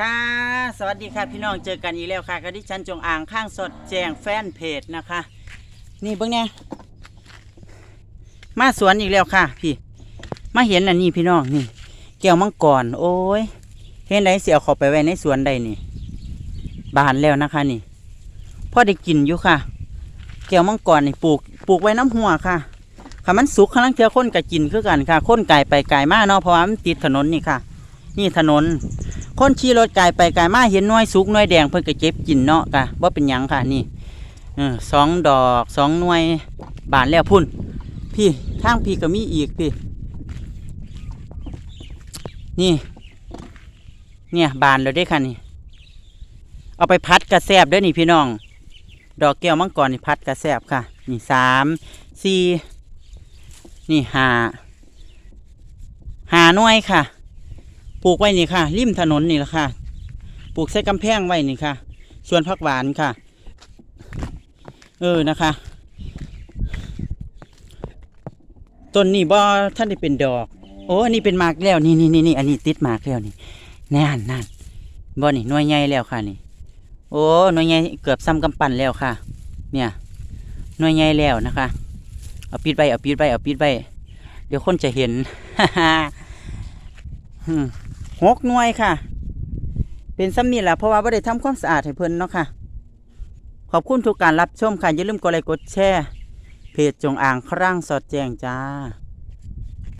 ค่ะ สวัสดีค่ะพี่น้องเจอกันอีกแล้วค่ะกับดิฉันจงอ่างข้างสดแจงแฟนเพจนะคะ นี่เบิ้งเนี่ยมาสวนอีกแล้วค่ะ พี่ มาเห็นอันนี้พี่น้องนี่แก้วมังกรโอ้ยเห็นไหนเสียเขาไปไว้ในสวนใดนี่ บานแล้วนะคะนี่พ่อได้กินอยู่ค่ะ แก้วมังกรนี่ปลูกปลูกไว้น้ำหัวค่ะค่ะมันสุกข้างล่างเทือคนก็กินคือกันค่ะคนไก่ไปไก่มาเนาะเพราะว่ามันติดถนนนี่ค่ะ นี่ถนน คนขี่รถไกลไปไกลมาเห็นน้อยสุกน้อยแดงเพิ่นก็เก็บกินเนาะกะว่าเป็นหยังค่ะนี่สองดอกสองหน่วยบานแล้วพุ่น พี่ทางพี่ก็มีอีกพี่ นี่ เนี่ยบานแล้วได้ค่ะนี่ เอาไปพัดกระแซบด้วยนี่พี่น้อง ดอกแก้วมังกรนี่พัดกระแซบค่ะ นี่สามสี่นี่ห้าห้าหน่วยค่ะ ปลูกไว้นี่ค่ะ ริมถนนนี่แหละค่ะ ปลูกใส่กำแพงไว้นี่ค่ะสวนผักหวานค่ะ เออนะคะ ต้นนี่บ่ท่านได้เป็นดอก โอ้อันนี้เป็นมากแล้วนี่นี่นี่นี่อันนี้ติดมากแล้วนี่แน่นนั่นบ่นี่หน่วยใหญ่แล้วค่ะนี่ โอ้หน่วยใหญ่เกือบซ้ำกำปั้นแล้วค่ะ เนี่ยหน่วยใหญ่แล้วนะคะเอาปิดใบเอาปิดใบเอาปิดใบเดี๋ยวคนจะเห็นอืม หกหน่วยค่ะ เป็นซ้ำนี่แหละเพราะว่าไม่ได้ทำความสะอาดให้เพิ่นเนาะค่ะ ขอบคุณทุกการรับชมค่ะ อย่าลืมกดไลค์กดแชร์ เพจจงอ่างครั่งสอดแจงจ้า